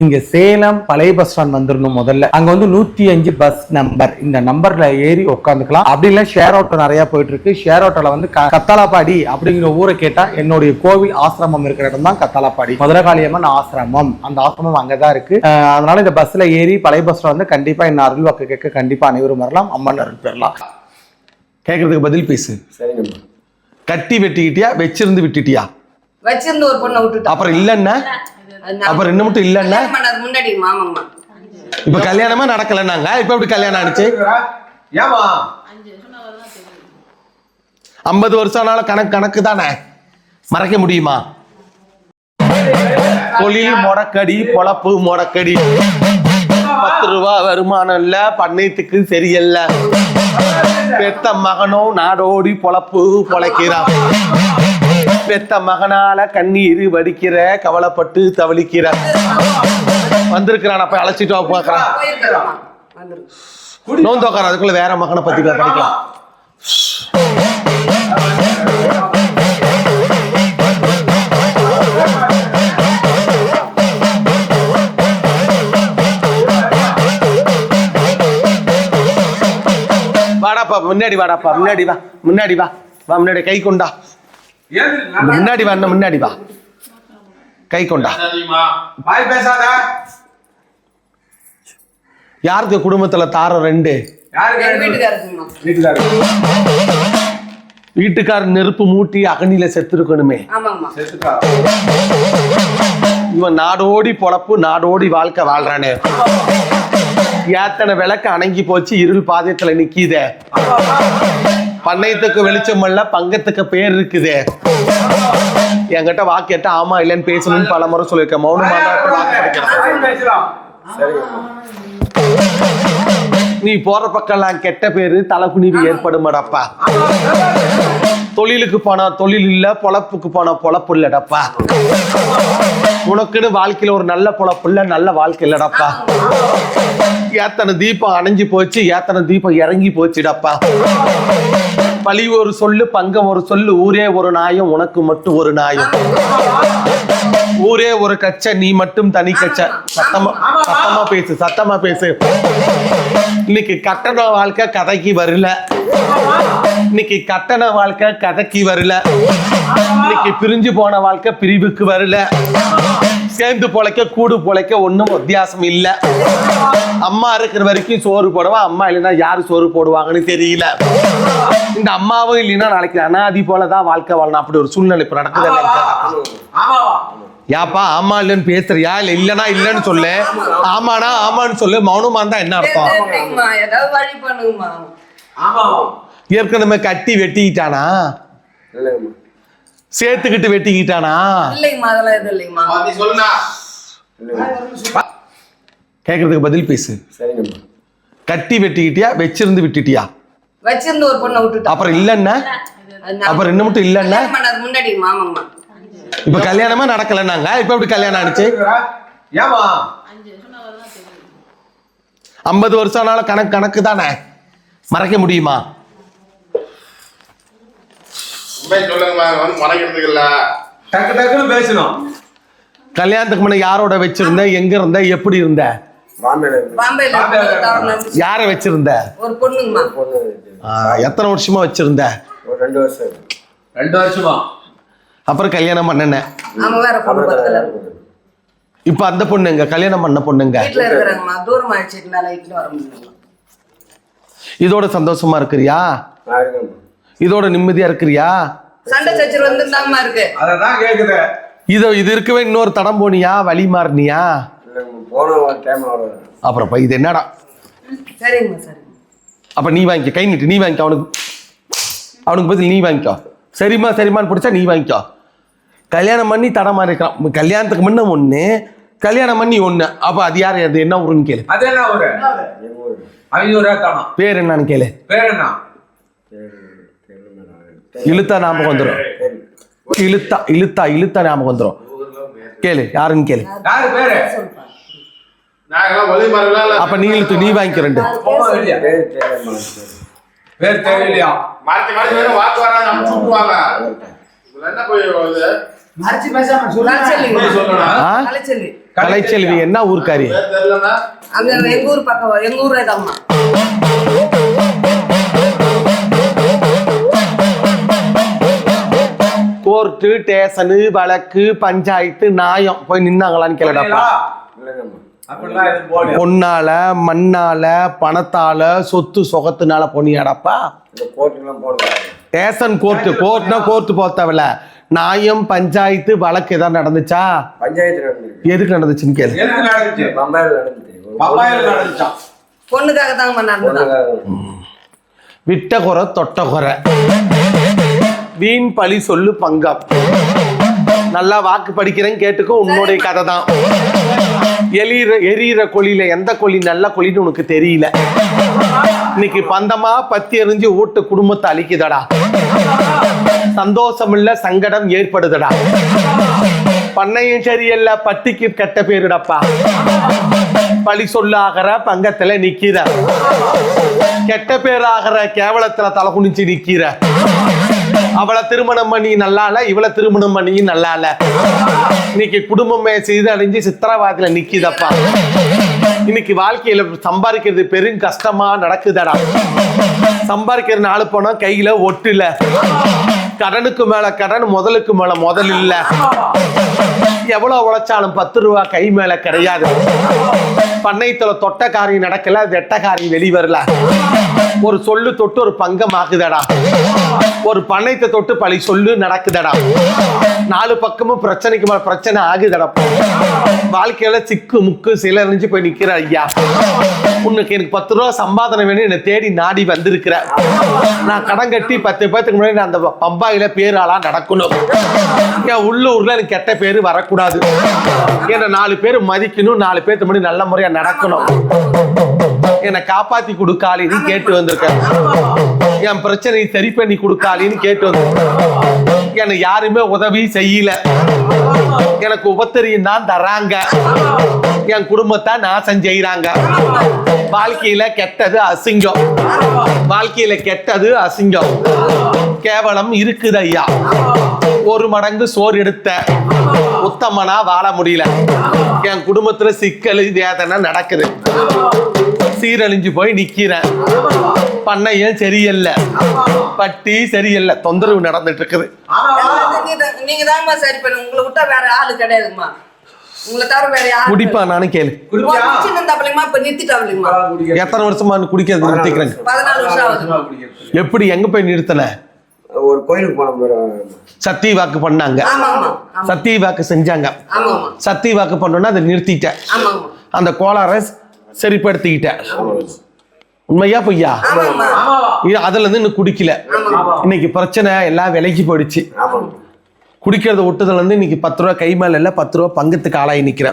இங்க சேலம் பழைய bus stand வந்துடணும் முதல்ல. அங்க வந்து நூத்தி அஞ்சு பஸ் நம்பர் இந்த நம்பர்ல ஏறி உட்காந்துக்கலாம் அப்படி இல்ல ஷேர் ஆட்டோ நிறைய போயிட்டு இருக்கு ஷேர் ஆட்டோல வந்து க- கத்தாலாப்பாடி அப்படிங்கிற ஊரை கேட்டா என்னுடைய கோவில் ஆசிரமம் இருக்கிற இடம் தான் கத்தாலாப்பாடி மதுரகாளியம்மன் ஆசிரமம். அந்த ஆசிரமம் அங்கதான் இருக்கு. அதனால இந்த பஸ்ல ஏறி பழைய பஸ்ல வந்து கண்டிப்பா என்ன அருள் வாக்கு கேட்க கண்டிப்பா அனைவரும் வரலாம். அம்மன் அருள் பெறலாம். கேட்கறதுக்கு பதில் பேசு. கட்டி வெட்டிக்கிட்டியா? வச்சிருந்து விட்டுட்டியா? வச்சிருந்த ஒரு பொண்ணை விட்டுட்டோம். அப்புறம் இல்லன்னா? அப்புறம் என்ன மட்டும் இல்லன்னா முன்னாடி மாமம்மா. இப்ப கல்யாணமே நடக்கலன்னாங்க. இப்ப எப்படி கல்யாணம் ஆனிச்சு? ஏமா ஐம்பது வருஷம் ஆனாலும் கணக்கு கணக்கு தானே? மறைக்க முடியுமா? தொழில் முடக்கடி பொழப்பு முடக்கடி. பத்து ரூபா வருமானம் இல்ல பண்ணையத்துக்கு சரியல்ல. பெத்த மகனும் நாடோடி பொழப்பு பொழைக்கிறான். பெத்த மகனால கண்ணீர் வடிக்கிற கவலைப்பட்டு தவளிக்கிற. வந்திருக்கிறான் அப்ப அழைச்சிட்டு பாக்குறான் போயிருக்கிறோம். வந்துருக்கு நோந்தோக்கார அதுக்குள்ள வேற மகனை பத்தி படிக்கலாம். வாடாப்பா முன்னாடி வாடாப்பா முன்னாடி வா முன்னாடி வா. வா முன்னாடி கை கொண்டா. முன்னாடி வா முன்னாடி வா. கை கொண்டா. பாய் பேசாத. யாருக்கு குடும்பத்துல தாரம் ரெண்டு? வீட்டுக்காரர் நெருப்பு மூட்டி அகனில செத்துருக்கணுமே. இவன் நாடோடி பொழப்பு நாடோடி வாழ்க்கை வாழ்றானே. ஏத்தனை விளக்கு அணங்கி போச்சு இருள் பாதையத்துல நிக்கிதே. பண்ணையத்துக்கு வெளிச்சம் இல்ல பங்கத்துக்கு பேர் இருக்குதே. என்கிட்ட வாக்கு கேட்டா ஆமா இல்லைன்னு பேசணும்னு பல முறை சொல்லியிருக்கேன். நீ போற பக்கம்லாம் கெட்ட பேரு தலைக்குனிவு ஏற்படுமாடப்பா. தொழிலுக்கு போனா தொழில் இல்ல பொழப்புக்கு போனா பொழப்பு இல்லடப்பா. உனக்குன்னு வாழ்க்கையில ஒரு நல்ல பொழப்பு இல்ல நல்ல வாழ்க்கை இல்லடப்பா. ஏத்தனை தீபம் அணைஞ்சு போச்சு ஏத்தனை தீபம் இறங்கி போச்சுடப்பா. பழி ஒரு சொல்லு பங்கம் ஒரு சொல்லு ஊரே ஒரு நாயம் உனக்கு மட்டும் ஒரு நாயம். ஊரே ஒரு கச்சை நீ மட்டும் தனி கச்சை. சத்தமா சத்தமா பேசு சத்தமா பேசு. இன்னைக்கு கட்டண வாழ்க்கை கதைக்கு வரல. இன்னைக்கு கட்டண வாழ்க்கை கதைக்கு வரல. இன்னைக்கு பிரிஞ்சு போன வாழ்க்கை பிரிவுக்கு வரல. சேர்ந்து பொழைக்க கூடு பொழைக்க ஒண்ணும் வித்தியாசம் இல்ல. அம்மா இருக்கிற வரைக்கும் சோறு போடுவா? அம்மா இல்லைன்னா யாரு சோறு போடுவாங்கன்னு தெரியல. இந்த அம்மாவும் இல்லைன்னா நாளைக்கு அனாதி போலதான் வாழ்க்கை வாழணும். அப்படி ஒரு சூழ்நிலை இப்ப நடக்குது யாப்பா ஆமா இல்லைன்னு பேசுறியா? இல்ல இல்லனா இல்லன்னு சொல்லு. ஆமானா ஆமான்னு சொல்லு. மௌனமா இருந்தா என்ன அர்த்தம்? ஏற்கனவே கட்டி வெட்டிக்கிட்டானா சேர்த்துக்கிட்டு வெட்டிக்கிட்டானா? கேட்கறதுக்கு பதில் பேசு. கட்டி வெட்டிக்கிட்டியா வச்சிருந்து விட்டுட்டியா? வச்சிருந்த ஒரு பொண்ணை விட்டுட்டோம். அப்புறம் இல்லன்னா அப்புறம் என்ன மட்டும் இல்லன்னா முன்னாடி இப்ப கல்யாணமே நடக்கலன்னாங்க. இப்ப எப்படி கல்யாணம் ஆனிச்சு ஏமா ஐம்பது வருஷம் ஆனாலும் கணக்கு கணக்கு தானே மறைக்க முடியுமா? உண்மை சொல்லுங்கம்மா வந்து மறைக்கிறதுக்கு இல்ல. டக்கு டக்குன்னு பேசணும். கல்யாணத்துக்கு முன்ன யாரோட வச்சிருந்த எங்க இருந்த எப்படி இருந்த? யார வச்சிருந்த? ஒரு பொண்ணுங்கம்மா. எத்தனை வருஷமா வச்சிருந்த? ஒரு ரெண்டு வருஷம் ரெண்டு வருஷமா? அப்புறம் கல்யாணம் பண்ணன? அவங்க வேற பொண்ணு பக்கத்துல. இப்ப அந்த பொண்ணுங்க கல்யாணம் பண்ண பொண்ணுங்க? இதோட சந்தோஷமா இருக்கிறியா? இதோட நிம்மதியா இருக்கிறியா? சண்டை இருக்கு. அததான் கேக்குது. இதோ இது இருக்கவே இன்னொரு தடம் போனியா? வழி மாறினியா? அப்புறம் இது என்னடா? சரிங்கம்மா சரிங்க அப்ப நீ வாங்கிக்க கை நீட்டு நீ வாங்கிக்க அவனுக்கு. அவனுக்கு பதில் நீ வாங்கிக்கோ. சரிம்மா சரிம்மான்னு பிடிச்சா நீ வாங்கிக்கோ. கல்யாணம் பண்ணி தடமா இருக்கான் கல்யாணத்துக்கு முன்ன ஒண்ணு கல்யாணம் பண்ணி ஒண்ணு. அப்ப அது யாரு அது என்ன ஊருன்னு கேளு. அது என்ன ஊரு? எங்க ஊரு? அவங்க தானா பேர் என்னன்னு கேளு. பேர் என்ன? இழுத்தா ஞாபகம் வந்துடும் இழுத்தா இழுத்தா இழுத்தா ஞாபகம் வந்துடும் கேளு யாருன்னு கேளு. அப்ப நீ இழுத்து நீ வாங்கிக்க ரெண்டு. வாக்கு நம்ம சுட்டுவாங்க. இதுல என்ன போய் கலைச்செல்வி. என்ன ஊர்க்காரி? எங்க ஊர் பக்கம் எங்க ஊரே கோர்ட்டு ஸ்டேஷனு வழக்கு பஞ்சாயத்து நியாயம் போய் நின்னாங்களான்னு கேளுடப்பா பொன்னால மண்ணால பணத்தால சொத்து சொகத்துனால பொண்ணியாடப்பா ஸ்டேஷன் கோர்ட்டு கோர்ட்னா கோர்ட்டு போக தேவையில்ல. நியாயம் பஞ்சாயத்து வழக்கு ஏதாவது நடந்துச்சா? பஞ்சாயத்து எதுக்கு நடந்துச்சுன்னு கேளு. விட்ட குறை தொட்ட குறை. வீண் பழி சொல்லு பங்கம் நல்லா வாக்கு படிக்கிறேன் கேட்டுக்கோ உன்னுடைய கதை தான் எரியிற எரியிற கொழியில எந்த கொழி நல்ல கொழின்னு உனக்கு தெரியல? இன்னைக்கு பந்தமா பத்தி எறிஞ்சு வீட்டு குடும்பத்தை அழிக்குதடா. சந்தோஷம் இல்ல சங்கடம் ஏற்படுதுடா. பண்ணையும் சரியில்ல பட்டிக்கு கெட்ட பேருடப்பா. பழி சொல்லாகிற பங்கத்துல நிக்கிற. கெட்ட பேராகிற கேவலத்துல தலை குனிஞ்சு நிக்கிற. அவளை திருமணம் பண்ணி நல்லா இல்ல இவளை திருமணம் பண்ணி நல்லா இல்ல இன்னைக்கு குடும்பமே செய்து அடைஞ்சு சித்திரவாதில நிக்கிதப்பா. இன்னைக்கு வாழ்க்கையில சம்பாதிக்கிறது பெரும் கஷ்டமா நடக்குதடா. சம்பாதிக்கிற நாள் போனா கையில ஒட்டுல. கடனுக்கு மேல கடன் முதலுக்கு மேல முதல் இல்ல. எவ்வளவு உழைச்சாலும் பத்து ரூபா கை மேல கிடையாது. பண்ணைத்துல தொட்ட காரியம் நடக்கல வெட்ட காரியம் வரல ஒரு சொல்லு தொட்டு ஒரு பங்கம் ஆகுதடா. ஒரு பணத்தை தொட்டு பழி சொல்லு நடக்குதடா. நாலு பக்கமும் பிரச்சனைக்கு மேல பிரச்சனை ஆகுதடா வாழ்க்கையில சிக்கு முக்கு சில சிலரிஞ்சு போய் நிக்கிற ஐயா. உனக்கு எனக்கு பத்து ரூபா சம்பாதனை வேணும் என்னை தேடி நாடி வந்திருக்கிற. நான் கடன் கட்டி பத்து பேத்துக்கு முன்னாடி நான் அந்த பம்பாயில பேராளா நடக்கணும். என் உள்ளூர்ல எனக்கு கெட்ட பேரு வரக்கூடாது. என்ன நாலு பேர் மதிக்கணும் நாலு பேர்த்து முன்னாடி நல்ல முறையா நடக்கணும். என்னை காப்பாத்தி கொடுக்காளின்னு கேட்டு வந்திருக்கேன் என் பிரச்சனையை சரி பண்ணி கொடுக்காளின்னு கேட்டு வந்தேன். என்னை யாருமே உதவி செய்யல. எனக்கு உபத்தரியும் தான் தராங்க. என் குடும்பத்தை நாசம் செய்யறாங்க வாழ்க்கையில கெட்டது அசிங்கம். வாழ்க்கையில கெட்டது அசிங்கம். கேவலம் இருக்குது ஐயா ஒரு மடங்கு சோறு எடுத்த உத்தமனா வாழ முடியல. என் குடும்பத்துல சிக்கல் வேதனை நடக்குது. சீரழிஞ்சு போய் நிக்கிறேன். பண்ணையும் சரியில்லை. பட்டி சரியில்லை. தொந்தரவு நடந்துட்டு இருக்குது நீங்க தாங்கம்மா சரி பண்ணு. உங்களை விட்டா வேற ஆளு யாரும் குடிப்பா நானும் கேளு. எத்தனை வருஷமா குடிக்கிறது ஆகுது. எப்படி எங்க போய் நிறுத்தன ஒரு கோயிலுக்கு சத்திய வாக்கு பண்ணாங்க. சத்திய வாக்கு செஞ்சாங்க. சத்திய வாக்கு பண்ணோன்னா அதை நிறுத்திட்டேன். அந்த கோளாறை சரிப்படுத்திக்கிட்டேன். உண்மையா பொய்யா? அதுல இருந்து இன்னும் குடிக்கல. இன்னைக்கு பிரச்சனை எல்லாம் விலைக்கு போயிடுச்சு. குடிக்கிறத விட்டதுல இருந்து இன்னைக்கு பத்து ரூபா கை மேல இல்ல பத்து ரூபா பங்கத்துக்கு ஆளாகி நிக்கிறேன்.